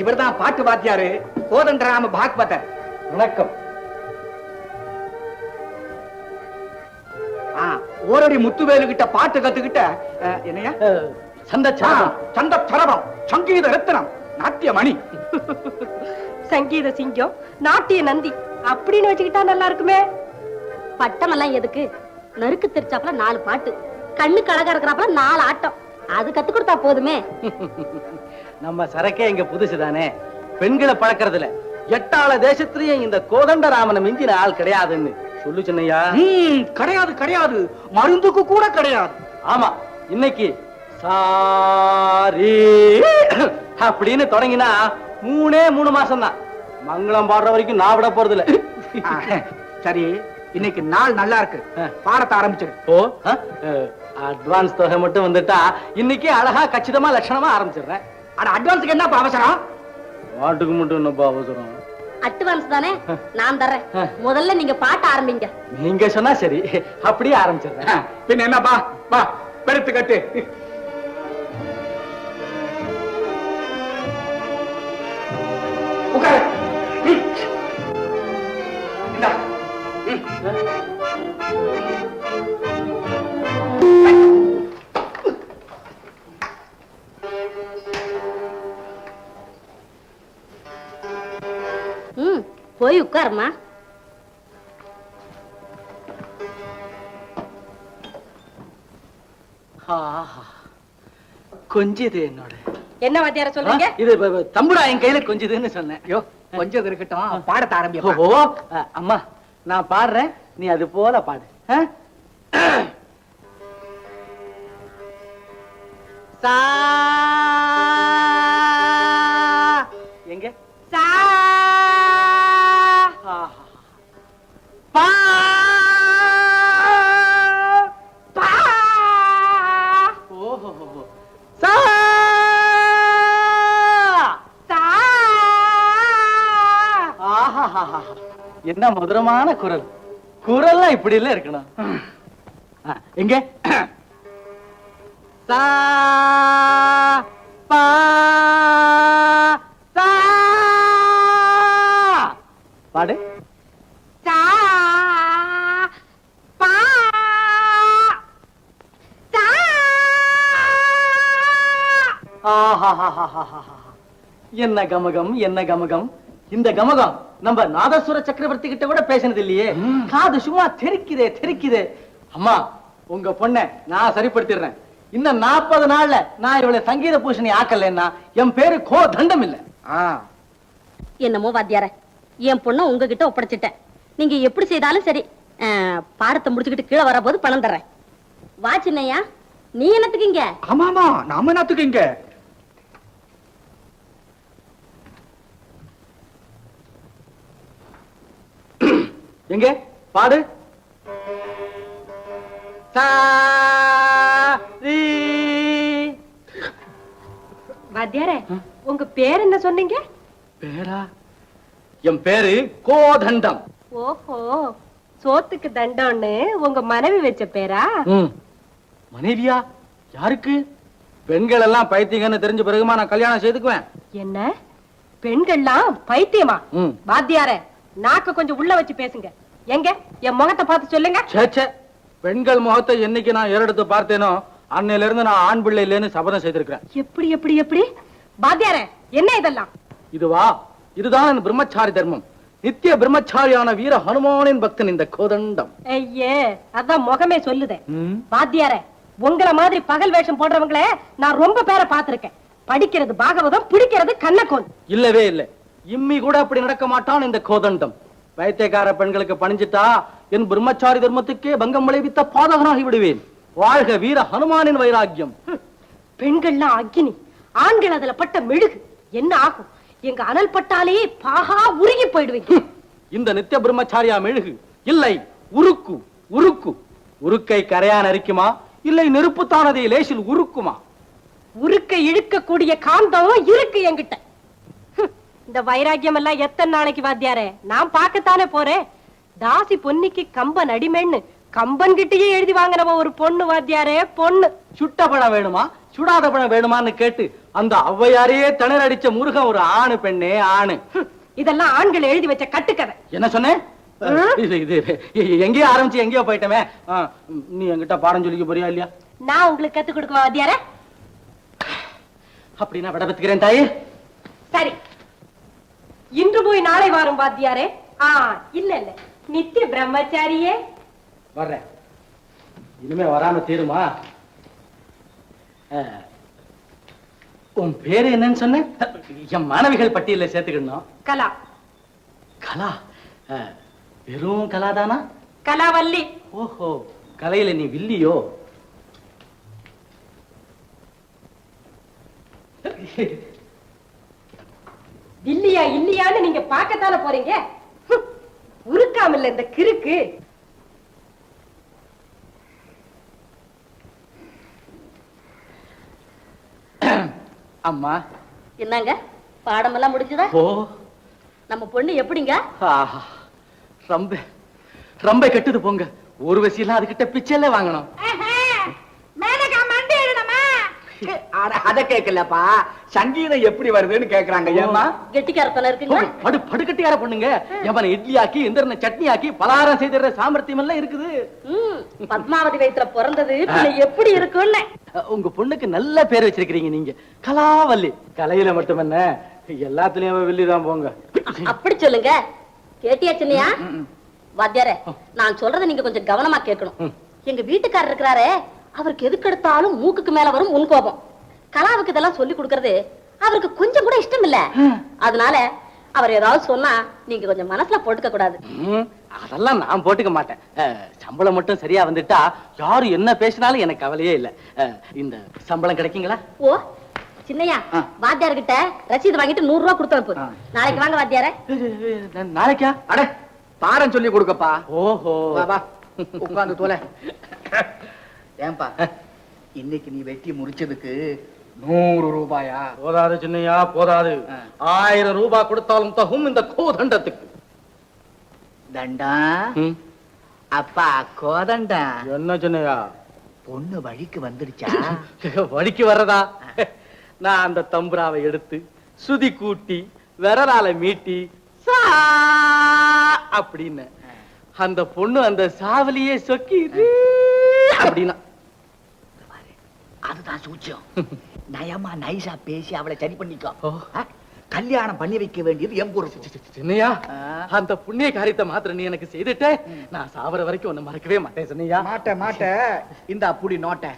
இவர்தான் பாட்டு வாத்தியாரு கோதண்டராம பாக்வதர் வணக்கம். ஆ, ஓரடி முத்துவேலு கிட்ட பாட்டு கத்துக்கிட்ட என்னையா? சந்த சந்த சரவம். சங்கீத ரத்னம் நாட்டிய மணி சங்கீத சிங்கம் நாட்டிய நந்தி. அப்படின்னு வச்சுக்கிட்டா நல்லா இருக்குமே. பட்டமெல்லாம் எதுக்கு? நறுக்கு தெரிச்சாப்புல நாலு பாட்டு. கண்ணு கழகா இருக்கிறாப்புல நாலு ஆட்டம். அது கத்து கொடுத்தா போதுமே. நம்ம சரக்கே இங்க புதுசுதானே பெண்களை பழக்கறதுல எட்டாள தேசத்திலயும் இந்த கோதண்டராமனை மிஞ்சின ஆள் கிடையாதுன்னு. சொல்லு சின்னையா. கிடையாது கிடையாது. மருந்துக்கு கூட கிடையாது. ஆமா இன்னைக்கு சாரி. அப்படின்னு தொடங்கினா மூணே மூணு மாசம் தான் மங்களம் பாடுற வரைக்கும் நான் விட போறது இல்ல சரி. இன்னைக்கு நாள் நல்லா இருக்கு. பாடத்தை ஆரம்பிச்சிரு. ஓ. அட்வான்ஸ் தொகை மட்டும் வந்துட்டா இன்னைக்கு அழகா கச்சிதமா லட்சணமா ஆரம்பிச்சிடுறேன். அட அட்வான்ஸுக்கு என்ன அவசரம்? பாட்டுக்கு மட்டும் என்னப்பா அவசரம்? அட்வான்ஸ் தானே? நான் தர்றேன். முதல்ல நீங்க பாட்ட ஆரம்பிங்க. நீங்க சொன்னா சரி. அப்படியே ஆரம்பிச்சிடுறேன். பின்ன என்னப்பா? வா பெருத்து கட்டு. போய் உட்காருமா. கொஞ்சுது என்னோட. என்ன வாத்தியார சொல்றீங்க? இது தம்புடா என் கையில கொஞ்சுதுன்னு சொன்னேன். ஐயோ கொஞ்சம் இருக்கட்டும் பாடத்தை ஆரம்பிப்பா ஓ அம்மா நான் பாடுறேன் நீ அது போல பாடு? சா என்ன மதுரமான குரல்? குரல்லாம் இப்படி இல்ல இருக்கணும் எங்க? சா பா சா. பாடு. சா பா சா. ஆஹாஹாஹாஹாஹா. என்ன கமகம் என்ன கமகம்? இந்த கமகம் நம்ம நாதசுர சக்கரவர்த்தி கிட்ட கூட பேசினது இல்லையே காது சும்மா தெரிக்குதே தெரிக்குதே. அம்மா உங்க பொண்ண நான் சரிப்படுத்திடுறேன். இன்னும் நாற்பது நாள்ல நான் இவளை சங்கீத பூஷணி ஆக்கலைன்னா என் பேரு கோ தண்டம் இல்ல. ஆ. என்னமோ வாத்தியார என் பொண்ணை உங்ககிட்ட ஒப்படைச்சிட்டேன். நீங்க எப்படி செய்தாலும் சரி பாடத்தை முடிச்சுக்கிட்டு கீழே வரபோது பணம் தர்றேன். வா சின்னையா. நீ என்னத்துக்கு இங்க? ஆமாமா நாம என்னத்துக்கு இங்க? எங்க? பாடு. வாத்தியாரே உங்க பேர் என்ன சொன்னீங்க? பேரா? என் பேரு கோதண்டம். ஓஹோ சோத்துக்கு தண்டம்னு உங்க மனைவி வச்ச பேரா. மனைவியா? யாருக்கு? பெண்கள் எல்லாம் பைத்தியங்கன்னு தெரிஞ்ச பிறகுமா நான் கல்யாணம் செய்துக்குவேன். என்ன? பெண்கள்லாம் பைத்தியமா. வாத்தியாரே நாக்க கொஞ்சம் உள்ள வச்சு பேசுங்க. எங்க? என் முகத்தை பார்த்து சொல்லுங்க. ச்சே, ச்சே. பெண்கள் முகத்தை என்னைக்கு நான் ஏறெடுத்து பார்த்தேனோ அன்னையில இருந்து நான் ஆண் பிள்ளை இல்லைன்னு சபதம் செய்திருக்கிறேன். எப்படி எப்படி எப்படி? வாத்தியாரே என்ன இதெல்லாம்? இதுவா? இதுதான் என் பிரம்மச்சாரி தர்மம். நித்திய பிரம்மச்சாரியான வீர ஹனுமானின் பக்தன் இந்த கோதண்டம். ஐயே அதான் முகமே சொல்லுதே. ம். வாத்தியாரே உங்கள மாதிரி பகல் வேஷம் போடுறவங்களே நான் ரொம்ப பேரை பார்த்திருக்கேன். படிக்கிறது பாகவதம் பிடிக்கிறது கண்ணக்கோல் இல்லவே இல்லை. இம்மி கூட அப்படி நடக்க மாட்டான் இந்த கோதண்டம். வைத்தியக்கார பெண்களுக்கு பணிஞ்சிட்டா என் பிரம்மச்சாரி தர்மத்துக்கே பங்கம் விளைவித்த பாதகனாகி விடுவேன். வாழ்க வீர ஹனுமானின் வைராக்கியம். பெண்கள்லாம் அக்கினி ஆண்கள் அதுல பட்ட மெழுகு. என்ன ஆகும்? எங்க அனல் பட்டாலே பாகா உருகி போயிடுவீங்க இந்த நித்திய பிரம்மச்சாரியா மெழுகு? இல்லை உருக்கு உருக்கு. உருக்கை கரையான் அரிக்குமா? இல்லை நெருப்புத்தானதை லேசில் உருக்குமா? உருக்க இழுக்கக்கூடிய காந்தம் இருக்கு என்கிட்ட. இந்த வைராக்கியம் எல்லாம் எத்தனை நாளைக்கு வாத்தியாரே? நான் பார்க்கத்தானே போறேன். தாசி பொன்னிக்கு கம்பன் அடிமைன்னு கம்பன் கிட்டயே எழுதி வாங்கினவ ஒரு பொண்ணு வாத்தியாரே பொண்ணு. சுட்ட பழம் வேணுமா? சுடாத பழம் வேணுமான்னு கேட்டு அந்த ஔவையாரையே திணற அடிச்ச முருகன் ஒரு ஆணு பெண்ணே ஆணு. இதெல்லாம் ஆண்கள் எழுதி வச்ச கட்டுக்கதை. என்ன சொன்னேன் எங்கேயோ ஆரம்பிச்சு எங்கேயோ போயிட்டமே. நீ என்கிட்ட பாடம் சொல்லிக்க போறியா இல்லையா? நான் உங்களுக்கு கத்து கொடுக்குவா வாத்தியாரே? அப்படின்னா விட பத்துக்கிறேன் தாயே. சரி. இன்று போய் நாளை வரும் வாத்தியாரே. ஆ இல்ல இல்ல. நித்திய பிரம்மச்சாரியே. வர்றேன். இனிமே வராம தீருமா? உன் பேரு என்னன்னு சொன்ன என் மாணவிகள் பட்டியல சேர்த்துக்கணும் கலா. கலா? வெறும் கலாதானா? கலாவல்லி. ஓஹோ கலையில நீ வில்லியோ? இல்லையா இல்லையான்னு நீங்க பார்க்கத்தானே போறீங்க? உருக்காமல்ல இந்த கிறுக்கு. அம்மா. என்னங்க? பாடமெல்லாம் முடிஞ்சுதா? ஓ. நம்ம பொண்ணு எப்படிங்க? ரொம்ப ரொம்ப கெட்டுது போங்க. ஒரு வசியெல்லாம் அதுகிட்ட பிச்சையில வாங்கணும். அத கேக்கலப்பா. சங்கீதம் எப்படி வருதுன்னு கேக்குறாங்க ஏமா கெட்டிக்காரத்தனம் ஓ, இருக்குங்க படு படுக்கட்டியார பொண்ணுங்க. எவன இட்லி ஆக்கி எந்திரன சட்னி ஆக்கி பலகாரம் செய்திடுற சாமர்த்தியம் எல்லாம் இருக்குது. பத்மாவதி வயித்துல பிறந்தது எப்படி இருக்குன்னு. அஹ், உங்க பொண்ணுக்கு நல்ல பேர் வச்சிருக்கிறீங்க நீங்க. கலாவல்லி. கலையில மட்டும் என்ன எல்லாத்துலயும் வில்லிதான் போங்க. அப்படி சொல்லுங்க. கேட்டியா சின்னையா? வாத்தியாரே நான் சொல்றதை நீங்க கொஞ்சம் கவனமா கேட்கணும். எங்க வீட்டுக்காரர் இருக்கிறாரே அவருக்கு எதுக்கு எடுத்தாலும் மூக்குக்கு மேல வரும் முன் கோபம். கலாவுக்கு இதெல்லாம் சொல்லி கொடுக்கறது அவருக்கு கொஞ்சம் கூட இஷ்டம் இல்ல அதனால அவர் ஏதாவது சொன்னா நீங்க கொஞ்சம் மனசுல போட்டுக்க கூடாது. அதெல்லாம் நான் போட்டுக்க மாட்டேன். சம்பளம் மட்டும் சரியா வந்துட்டா யாரு என்ன பேசினாலும் எனக்கு கவலையே இல்ல. இந்த சம்பளம் கிடைக்குங்களா? ஓ சின்னையா. வாத்தியார் கிட்ட ரசீது வாங்கிட்டு நூறு ரூபாய் கொடுத்து அனுப்பு. நாளைக்கு வாங்க வாத்தியாரே. நாளைக்கா? அட பாடம் சொல்லி கொடுக்கப்பா. ஓஹோ. வா வா. உட்கார்ந்து தோல. ஏன்பா? இன்னைக்கு நீ வெட்டி முடிச்சதுக்கு நூறு ரூபாயா? போதாது சின்னையா போதாது. ஆயிரம் ரூபாய் கொடுத்தாலும் தகும் இந்த கோதண்டத்துக்கு. தண்டா? அப்பா கோதண்டா? என்ன சின்னையா? பொண்ணு வழிக்கு வந்துடுச்சா? வழிக்கு வர்றதா? நான் அந்த தம்புராவை எடுத்து சுதி கூட்டி விரலால மீட்டி சா அப்படின்னு. அந்த பொண்ணு அந்த சாவலியே சொக்கி அப்படின்னா. அதுதான் சூச்சியம் நயமா நைஸா பேசி அவளை சரி பண்ணிக்கோ? கல்யாணம் பண்ணி வைக்க வேண்டியது என் பொறுப்பு சின்னையா. அந்த புண்ணிய காரியத்தை மாத்திரம் நீ எனக்கு செய்துட்ட நான் சாவர வரைக்கும் உன்னை மறக்கவே மாட்டேன் சின்னையா மாட்ட மாட்ட இந்த அப்படி நோட்ட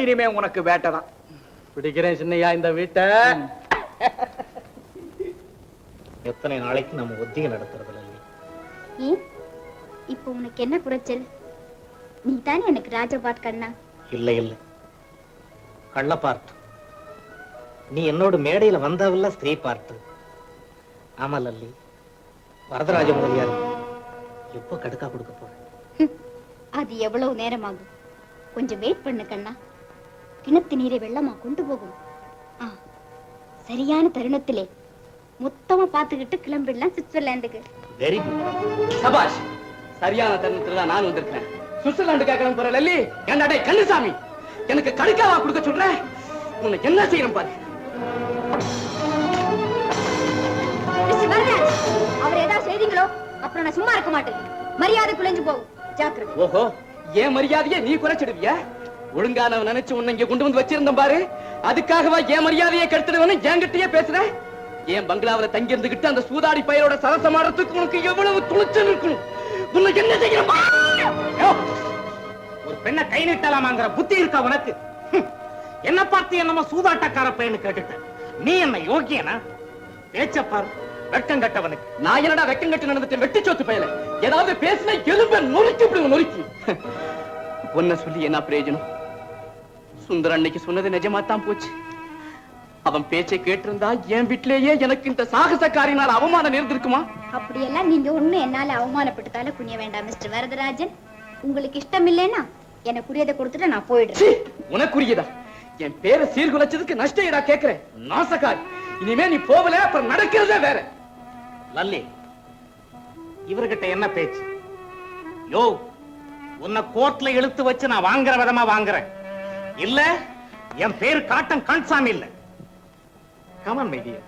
இனிமே உனக்கு வேட்டைதான் பிடிக்கிறேன் சின்னையா இந்த வீட்டை எத்தனை நாளைக்கு நம்ம ஒத்திகை நடத்துறது இல்லை இப்போ உனக்கு என்ன குறைச்சல் நீ தானே எனக்கு ராஜபாட் கண்ணா இல்லை இல்லை கள்ள பார்த்து நீ என்னோட மேடையில வந்தாவில்ல ஸ்திரீ பார்த்து. ஆமா லல்லி. வரதராஜ முதலியார் எப்போ கடுக்கா கொடுக்க போற அது எவ்வளவு நேரமாகும்? கொஞ்சம் வெயிட் பண்ணு கண்ணா. கிணத்து நீரை வெள்ளமா கொண்டு போகும். ஆ சரியான தருணத்திலே மொத்தமா பார்த்துக்கிட்டு கிளம்பிடலாம் சுவிட்சர்லாந்துக்கு. வெரி குட் சபாஷ் சரியான தருணத்துல தான் நான் வந்திருக்கிறேன். சுவிட்சர்லாந்து கேட்கணும் போற லல்லி ஏன்டா டேய் கண்ணுசாமி எனக்கு கடுக்காவா கொடுக்க சொல்ற? உன்னை என்ன செய்யணும் பாரு. அவர் ஏதாவது செய்தீங்களோ? அப்புறம் நான் சும்மா இருக்க மாட்டேன். மரியாதை குலைஞ்சு போகும். ஜாக்கிரதை. ஓஹோ ஏன் மரியாதையை நீ குறைச்சிடுவிய? ஒழுங்கானவன் நினைச்சு உன்னை இங்க கொண்டு வந்து வச்சிருந்தேன் பாரு. அதுக்காகவா ஏன் மரியாதையை கெடுத்துடுவனு என்கிட்டயே பேசுற? ஏன் பங்களாவில தங்கி இருந்துகிட்டு அந்த சூதாடி பையனோட சரசமாடத்துக்கு உனக்கு எவ்வளவு துணிச்சல் இருக்கணும் உன்னை என்ன செய்யணும்? பெண்ணை கை நீட்டலாமாங்கிற புத்தி இருக்கா உனக்கு. என்ன பார்த்து என்னமோ சூதாட்டக்கார பையனு கேட்டுட்ட. நீ என்ன யோக்கியனா பேச்ச பாரு வெட்கம் கட்டவனுக்கு. நான் என்னடா வெக்கம் கட்டு நடந்துட்டு வெட்டி சோத்து பயல. ஏதாவது பேசினா எலும்ப நொறுக்கி விடுங்க நொறுக்கி. உன்னை சொல்லி என்ன பிரயோஜனம்? சுந்தர அன்னைக்கு சொன்னது நிஜமா தான் போச்சு. அவன் பேச்சை கேட்டிருந்தா என் வீட்டிலேயே எனக்கு இந்த சாகசக்காரினால் அவமானம் நேர்ந்திருக்குமா அப்படியெல்லாம் நீங்க ஒண்ணு என்னால அவமானப்பட்டதால குனிய வேண்டாம் மிஸ்டர் வரதராஜன். உங்களுக்கு இஷ்டம் இல்லைன்னா எனக்குரியதை கொடுத்துட்டு நான் போயிடுறேன். உனக்குரியதா? என் பேரை சீர்குலைச்சதுக்கு நஷ்ட ஈடா கேக்குறேன் நாசக்காரி இனிமே நீ போகல அப்புறம் நடக்கிறதே வேற. லல்லி இவர்கிட்ட என்ன பேச்சு? யோ உன்னை கோர்ட்ல இழுத்து வச்சு நான் வாங்குற விதமா வாங்குறேன். இல்ல என் பேரு காட்டன் கண்சாமி இல்ல. கமன் மைடியர்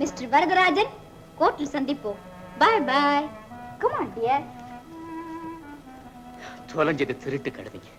மிஸ்டர் வரதராஜன் கோர்ட்டில் சந்திப்போம். பாய் பாய் கமான் டியர் தொலைஞ்சது திருட்டு கழுதைங்க